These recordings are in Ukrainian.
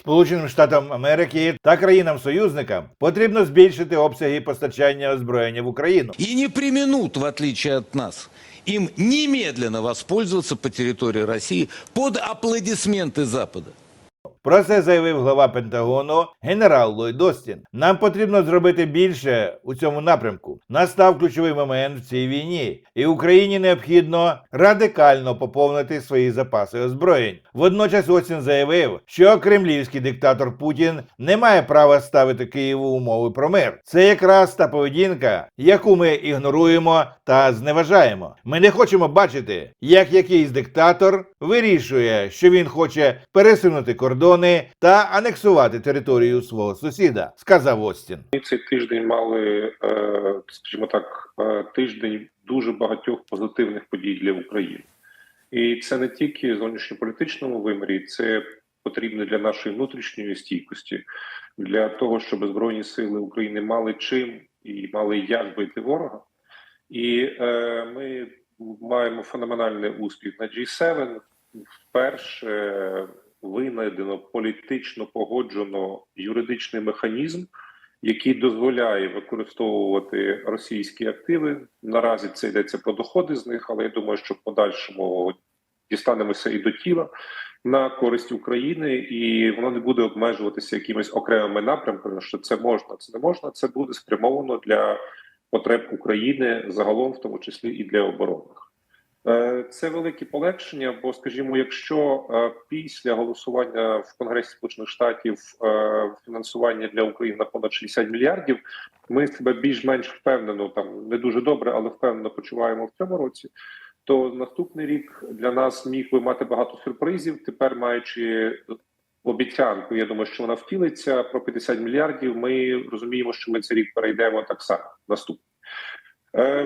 Сполученим Штатам Америки та країнам-союзникам потрібно збільшити обсяги постачання озброєння в Україну. і не примінут в отличие от нас, им немедленно воспользоваться по территории России под аплодисменты Запада. Про це заявив глава Пентагону генерал Ллойд Остін. Нам потрібно зробити більше у цьому напрямку. Настав ключовий момент в цій війні, і Україні необхідно радикально поповнити свої запаси озброєнь. Водночас Остін заявив, що кремлівський диктатор Путін не має права ставити Києву умови про мир. Це якраз та поведінка, яку ми ігноруємо та зневажаємо. Ми не хочемо бачити, як якийсь диктатор вирішує, що він хоче пересунути кордони та анексувати територію свого сусіда, сказав Остін. Ми цей тиждень мали, е, скажімо так, е, тиждень дуже багатьох позитивних подій для України, і це не тільки в зовнішньополітичному вимірі, це потрібно для нашої внутрішньої стійкості, для того, щоб збройні сили України мали чим і мали як бити ворога. І е, ми маємо феноменальний успіх на G7. Вперше винайдено політично погоджено юридичний механізм, який дозволяє використовувати російські активи. Наразі це йдеться про доходи з них, але я думаю, що в подальшому дістанемося і до тіла на користь України, і воно не буде обмежуватися якимись окремими напрямками. Що це можна, це не можна. Це буде спрямовано для потреб України загалом, в тому числі і для оборонних. Е, Це велике полегшення, бо, скажімо, якщо е, після голосування в Конгресі Сполучених Штатів е, фінансування для України на понад 60 мільярдів, ми себе більш-менш впевнено, там не дуже добре, але впевнено почуваємо в цьому році. То наступний рік для нас міг би мати багато сюрпризів. Тепер маючи обіцянку, я думаю, що вона втілиться про 50 мільярдів. Ми розуміємо, що ми цей рік перейдемо так само. Наступний.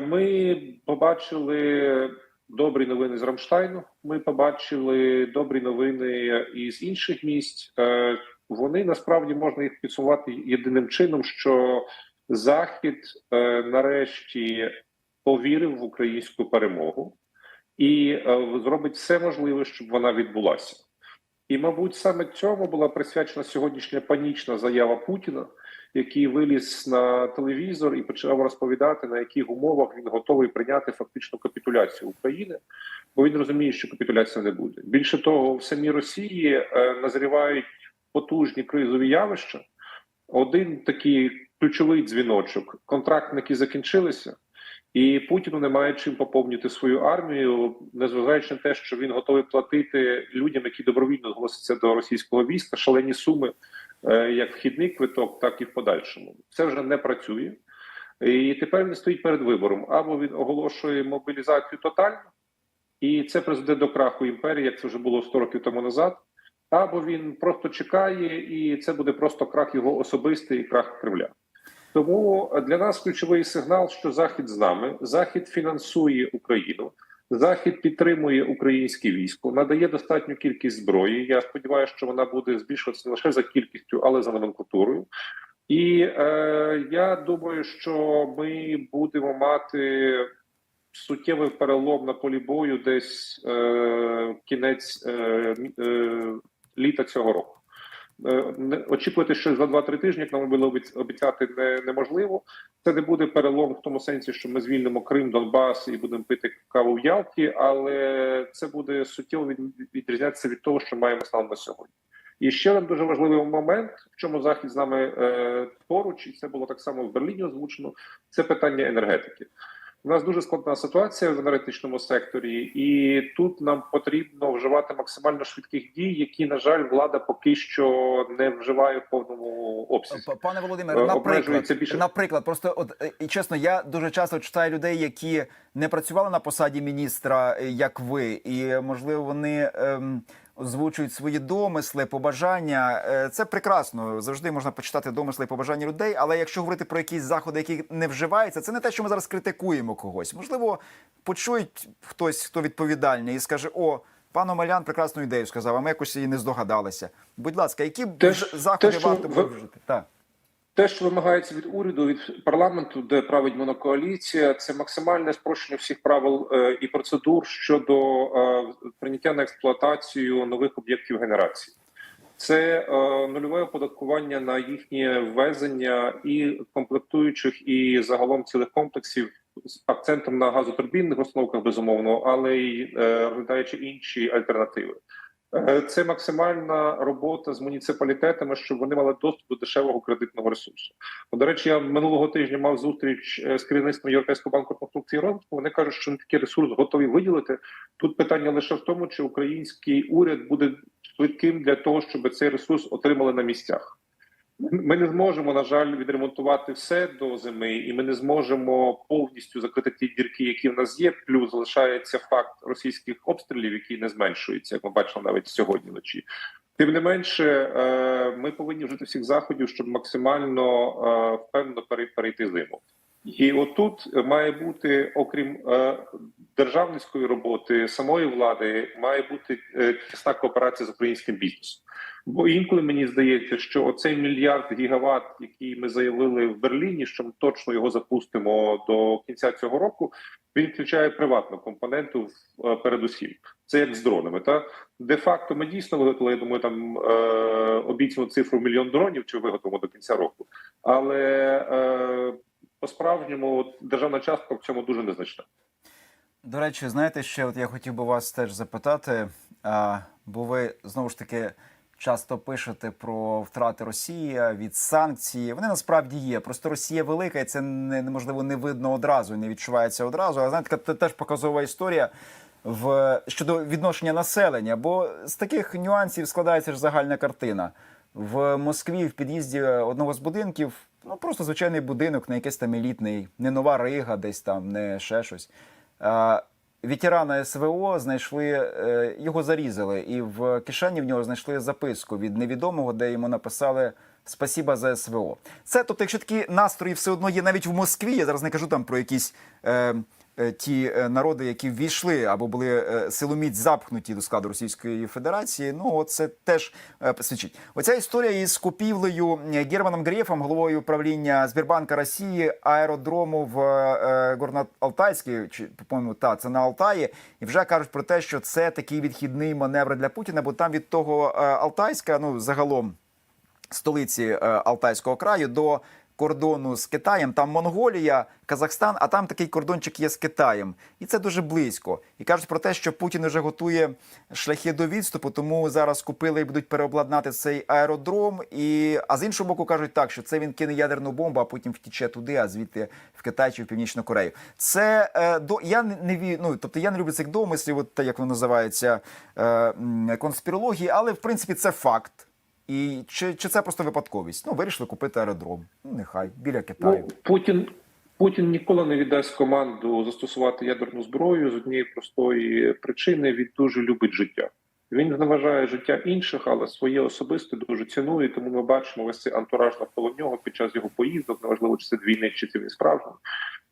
Ми побачили добрі новини з Рамштайну. Ми побачили добрі новини із інших місць. Е, Вони насправді можна їх підсумувати єдиним чином, що Захід е, нарешті повірив в українську перемогу і е, зробить все можливе, щоб вона відбулася. І, мабуть, саме цьому була присвячена сьогоднішня панічна заява Путіна, який виліз на телевізор і почав розповідати, на яких умовах він готовий прийняти фактичну капітуляцію України, бо він розуміє, що капітуляції не буде. Більше того, в самій Росії е, назрівають потужні кризові явища. Один такий ключовий дзвіночок: контрактники закінчилися. І Путіну немає чим поповнити свою армію, незважаючи на те, що він готовий платити людям, які добровільно зголосяться до російського війська, шалені суми, як вхідний квиток, так і в подальшому. Це вже не працює. І тепер він стоїть перед вибором: або він оголошує мобілізацію тотально, і це призведе до краху імперії, як це вже було 100 років тому назад. Або він просто чекає, і це буде просто крах його особистий і крах Кремля. Тому для нас ключовий сигнал, що Захід з нами, Захід фінансує Україну, Захід підтримує українське військо, надає достатню кількість зброї. Я сподіваюся, що вона буде збільшуватися не лише за кількістю, але за номенклатурою. І е, я думаю, що ми будемо мати суттєвий перелом на полі бою десь е, кінець е, е, літа цього року. Е, очікувати, що за 2-3 тижні, як нам було обіцяти, не, неможливо. Це не буде перелом в тому сенсі, що ми звільнимо Крим, Донбас і будемо пити каву в Ялті, але це буде суттєво від, відрізнятися від того, що маємо станом на сьогодні. І ще один дуже важливий момент, в чому захід з нами е, поруч, і це було так само в Берліні озвучено. Це питання енергетики. У нас дуже складна ситуація в енергетичному секторі, і тут нам потрібно вживати максимально швидких дій, які, на жаль, влада поки що не вживає в повному обсязі. Пане Володимире, Е, наприклад, більше- наприклад, просто от е, і чесно, я дуже часто читаю людей, які не працювали на посаді міністра, е, як ви, і можливо вони ем, озвучують свої домисли, побажання. Е, Це прекрасно. Завжди можна почитати домисли і побажання людей. Але якщо говорити про якісь заходи, які не вживаються, це не те, що ми зараз критикуємо когось. Можливо, почують хтось, хто відповідальний, і скаже: О. Пан Омелян прекрасну ідею сказав, а ми якось її не здогадалися. Будь ласка, які Те, заходи те, варто ви- вжити? Так. Те, що вимагається від уряду, від парламенту, де править монокоаліція, це максимальне спрощення всіх правил е, і процедур щодо е, прийняття на експлуатацію нових об'єктів генерації. Це е, нульове оподаткування на їхнє ввезення і комплектуючих, і загалом цілих комплексів з акцентом на газотурбінних установках, безумовно, але й е, розглядаючи інші альтернативи. Е, Це максимальна робота з муніципалітетами, щоб вони мали доступ до дешевого кредитного ресурсу. Бо, До речі, я минулого тижня мав зустріч е, з керівництвом Європейського банку конструкції розвитку. Вони кажуть, що такий ресурс готові виділити. Тут питання лише в тому, чи український уряд буде швидким для того, щоб цей ресурс отримали на місцях. Ми не зможемо, на жаль, відремонтувати все до зими, і ми не зможемо повністю закрити ті дірки, які в нас є. Плюс залишається факт російських обстрілів, який не зменшується, як ми бачили навіть сьогодні вночі. Тим не менше, е, ми повинні вжити всіх заходів, щоб максимально е, впевнено перейти зиму. І отут має бути, окрім е, державницької роботи, самої влади, має бути тісна кооперація з українським бізнесом. Бо інколи мені здається, що оцей мільярд гігават, який ми заявили в Берліні, що ми точно його запустимо до кінця цього року, він включає приватну компоненту е, передусім. Це як з дронами. Та де факто ми дійсно виготовили, я думаю, там е, обіцяну цифру мільйон дронів, чи виготовимо до кінця року, але е, по справжньому державна частка в цьому дуже незначна. До речі, знаєте, ще от я хотів би вас теж запитати, а, бо ви знову ж таки часто пишете про втрати Росії від санкцій. Вони насправді є. Просто Росія велика, і це неможливо не видно одразу, не відчувається одразу. А знаєте, така теж показова історія в щодо відношення населення. Бо з таких нюансів складається ж загальна картина. В Москві в під'їзді одного з будинків, ну просто звичайний будинок, не якийсь там елітний, не нова рига, десь там, не ще щось. Ветерана СВО знайшли, е, його зарізали, і в кишені в нього знайшли записку від невідомого, де йому написали Спасіба за СВО. Це, тобто, якщо такі настрої все одно є навіть в Москві, я зараз не кажу там про якісь е, ті е, народи, які ввійшли або були е, силоміць запхнуті до складу Російської Федерації. Ну, це теж е, свідчить. Оця історія із купівлею е, Германом Грефом, головою управління Збірбанка Росії, аеродрому в е, Горно-Алтайській, чи по-моєму, та це на Алтаї, і вже кажуть про те, що це такий відхідний маневр для Путіна, бо там від того е, Алтайська, ну загалом столиці е, Алтайського краю до кордону з Китаєм. Там Монголія, Казахстан, а там такий кордончик є з Китаєм, і це дуже близько. І кажуть про те, що Путін вже готує шляхи до відступу, тому зараз купили і будуть переобладнати цей аеродром. І а з іншого боку кажуть так, що це він кине ядерну бомбу, а потім втіче туди, а звідти в Китай чи в Північну Корею. Це е, до я не, ві- ну, тобто я не люблю цих домислів, от як воно називається е, конспірології, але в принципі це факт. І чи, чи це просто випадковість? Ну, вирішили купити аеродром. Ну, нехай, біля Китаю. Ну, Путін Путін ніколи не віддасть команду застосувати ядерну зброю з однієї простої причини. Він дуже любить життя. Він зневажає життя інших, але своє особисте дуже цінує. Тому ми бачимо весь цей антураж навколо нього під час його поїздок. Неважливо, чи це двійник, чи це він справжній.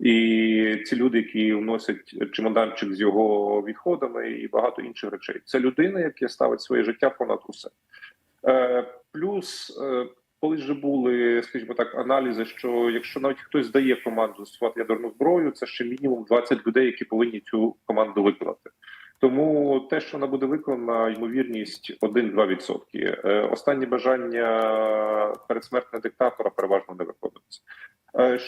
І ці люди, які вносять чемоданчик з його відходами і багато інших речей. Це людина, яка ставить своє життя понад усе. Е, плюс, е, коли вже були, скажімо так, аналізи, що якщо навіть хтось дає команду застосувати ядерну зброю, це ще мінімум 20 людей, які повинні цю команду виконати. Тому те, що вона буде виконана, ймовірність 1-2%. Е, Останні бажання передсмертного диктатора переважно не виконуються.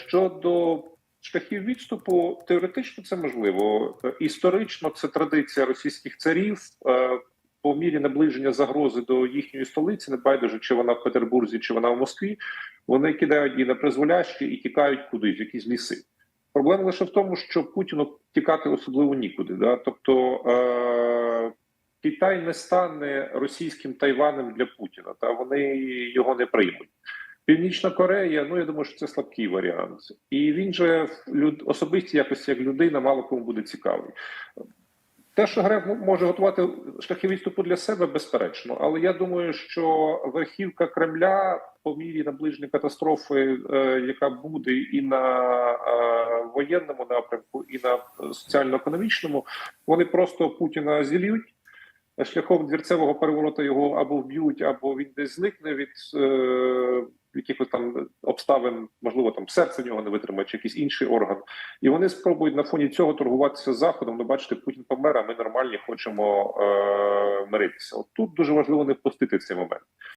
Щодо шляхів відступу, теоретично це можливо. Історично це традиція російських царів. По мірі наближення загрози до їхньої столиці, не байдуже, чи вона в Петербурзі, чи вона в Москві, вони кидають її на призволяще і тікають кудись, в якісь ліси. Проблема лише в тому, що Путіну тікати особливо нікуди. Да? Тобто е- Китай не стане російським Тайванем для Путіна, та вони його не приймуть. Північна Корея, ну я думаю, що це слабкий варіант, і він же люд особисті якості як людина, мало кому буде цікавий. Те, що Греф може готувати шляхи відступу для себе, безперечно, але я думаю, що верхівка Кремля по мірі наближення катастрофи, е, яка буде і на е, воєнному напрямку, і на соціально-економічному, вони просто Путіна зілють. Шляхом двірцевого переворота його або вб'ють, або він десь зникне від е, якихось там обставин, можливо, там серце нього не витримає, чи якийсь інший орган. І вони спробують на фоні цього торгуватися з заходом. Ну, бачите, Путін помер, а ми нормальні хочемо е, миритися. От тут дуже важливо не впустити цей момент.